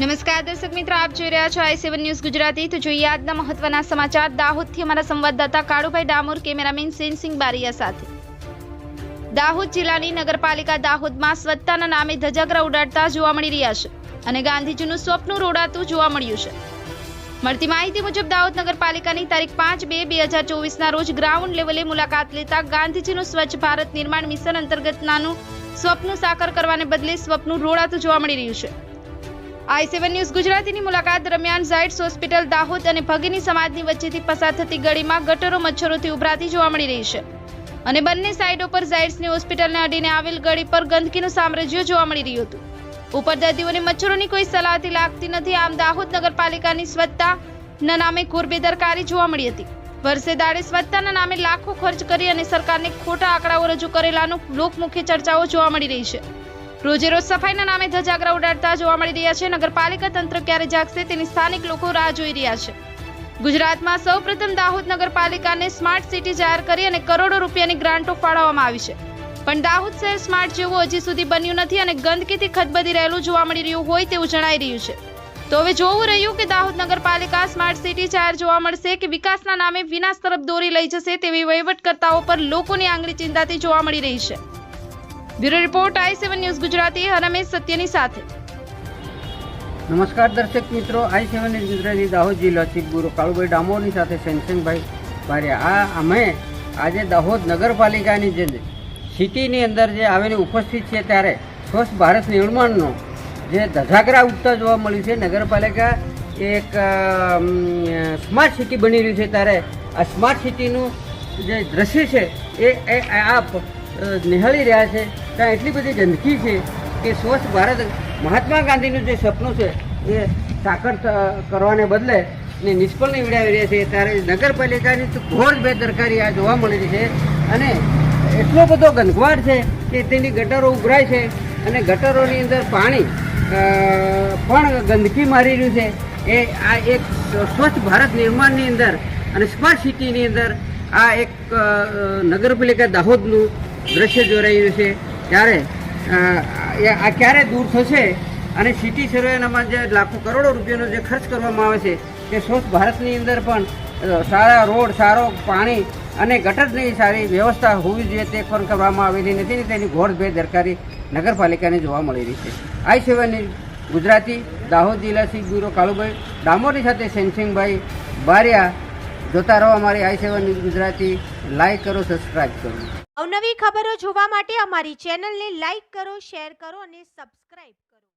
નમસ્કાર દર્શક મિત્રો, આપ જોઈ રહ્યા છો આઈ સેવન ન્યૂઝ ગુજરાતી. તો જોઈએ આજના મહત્વના સમાચાર. દાહોદથી અમારા સંવાદદાતા કાળુભાઈ ડામોર, કેમેરામેન સેનસિંહ બારિયા સાથે. દાહોદ જિલ્લાની નગરપાલિકા દાહોદમાં સ્વચ્છતાના નામે ધજાગરા ઉડાડતા જોવા મળી રહ્યા છે અને ગાંધીજીનું સ્વપ્ન રોડાતું જોવા મળ્યું છે. મળતી માહિતી મુજબ, દાહોદ નગરપાલિકાની તારીખ પાંચ બે બે હજાર ચોવીસના રોજ ગ્રાઉન્ડ લેવલે મુલાકાત લેતા ગાંધીજીનું સ્વચ્છ ભારત નિર્માણ મિશન અંતર્ગતનાનું સ્વપ્ન સાકાર કરવાને બદલે સ્વપ્ન રોડાતું જોવા મળી રહ્યું છે. આઈ સેવન ન્યૂઝ ગુજરાતીની મુલાકાત દરમિયાન ઝાયડ્સ હોસ્પિટલ દાહોદ અને ભગીની સમાજની વચ્ચેથી પસાર થતી ગળીમાં ગટરો મચ્છરોથી ઉભરાતી જોવા મળી રહી છે. અને બંને સાઈડો પર ઝાયડ્સની હોસ્પિટલને અડીને આવેલ ગળી પર ગંદકીનું સામ્રાજ્ય જોવા મળી રહ્યું હતું. ઉપર દર્દીઓને મચ્છરોની કોઈ સલાહથી લાગતી નથી. આમ દાહોદ નગરપાલિકાની સ્વચ્છતાના નામે ઘોર બેદરકારી જોવા મળી હતી. વર્ષે દાડે સ્વચ્છતાના નામે લાખો ખર્ચ કરી અને સરકારને ખોટા આંકડાઓ રજૂ કરેલાનું લોકમુખી ચર્ચાઓ જોવા મળી રહી છે. રોજે રોજ સફાઈના નામે ધજાગરા ઉડાડતા જોવા મળી રહ્યા છે. નગરપાલિકા તંત્ર ક્યારે જાગશે તેની સ્થાનિક લોકો રાહ જોઈ રહ્યા છે. ગુજરાતમાં સૌપ્રથમ દાહોદ નગરપાલિકાને સ્માર્ટ સિટી જાહેર કરી અને કરોડો રૂપિયાની ગ્રાન્ટો ફાળવવામાં આવી છે. પણ દાહોદ શહેર સ્માર્ટ જેવું હજી સુધી બન્યું નથી અને ગંદકીથી ખદબદી રહેલું જોવા મળી રહ્યું હોય તેવું જણાઈ રહ્યું છે. તો હવે જોવું રહ્યું કે દાહોદ નગરપાલિકા સ્માર્ટ સિટી જાહેર જોવા મળશે કે વિકાસના નામે વિનાશ તરફ દોરી લઈ જશે તેવી વહીવટકર્તાઓ પર લોકોની આંગળી ચિંતાથી જોવા મળી રહી છે. Bureau report I seven news Gujarati Harmesh સત્યની સાથે. નમસ્કાર દર્શક મિત્રો, I seven news Gujarati Dahod જિલ્લા ચીફ બ્યુરો કાળુભાઈ ડામોરની સાથે સેનસંગભાઈ બારિયા આ અમે આજે દાહોદ નગરપાલિકાની જે સિટીની અંદર જે આવેલી ઉપસ્થિત છે ત્યારે સ્વચ્છ ભારત નિર્માણનો જે ધજાગરા ઉઠતા જોવા મળ્યું છે. નગરપાલિકા એક સ્માર્ટ સિટી બની રહ્યું છે ત્યારે આ સ્માર્ટ સિટીનું જે દ્રશ્ય છે એ એ આપ નિહાળી રહ્યા છે. ત્યાં એટલી બધી ગંદકી છે કે સ્વચ્છ ભારત, મહાત્મા ગાંધીનું જે સપનું છે એ સાકર કરવાને બદલે ને નિષ્ફળ નીવડાવી રહ્યા છે, ત્યારે નગરપાલિકાની ઘોર બેદરકારી આ જોવા મળી છે. અને એટલો બધો ગંદકવાડ છે કે તેની ગટરો ઉભરાય છે અને ગટરોની અંદર પાણી પણ ગંદકી મારી રહ્યું છે. એ આ એક સ્વચ્છ ભારત નિર્માણની અંદર અને સ્માર્ટ સિટીની અંદર આ એક નગરપાલિકા દાહોદનું દ્રશ્ય જોઈ રહ્યું છે. ત્યારે આ ક્યારે દૂર થશે અને સિટી સર્વેનામાં જે લાખો, કરોડો રૂપિયાનો જે ખર્ચ કરવામાં આવે છે તે સ્વચ્છ ભારતની અંદર પણ સારા રોડ, સારો પાણી અને ગટરની સારી વ્યવસ્થા હોવી જોઈએ તે પણ કરવામાં આવેલી નથી ને તેની ઘોર બેદરકારી નગરપાલિકાને જોવા મળી રહી છે. આઈ સેવનની ગુજરાતી, દાહોદ જિલ્લા શીખ બ્યુરો કાળુભાઈ ડામોરની સાથે સેનસિંગભાઈ બારિયા જોતા રહો અમારી I seven news Gujarati. Like કરો સબસ્ક્રાઈબ કરો. અવનવી ખબરો જોવા માટે અમારી ચેનલને લાઈક કરો શેર કરો અને સબસ્ક્રાઇબ કરો.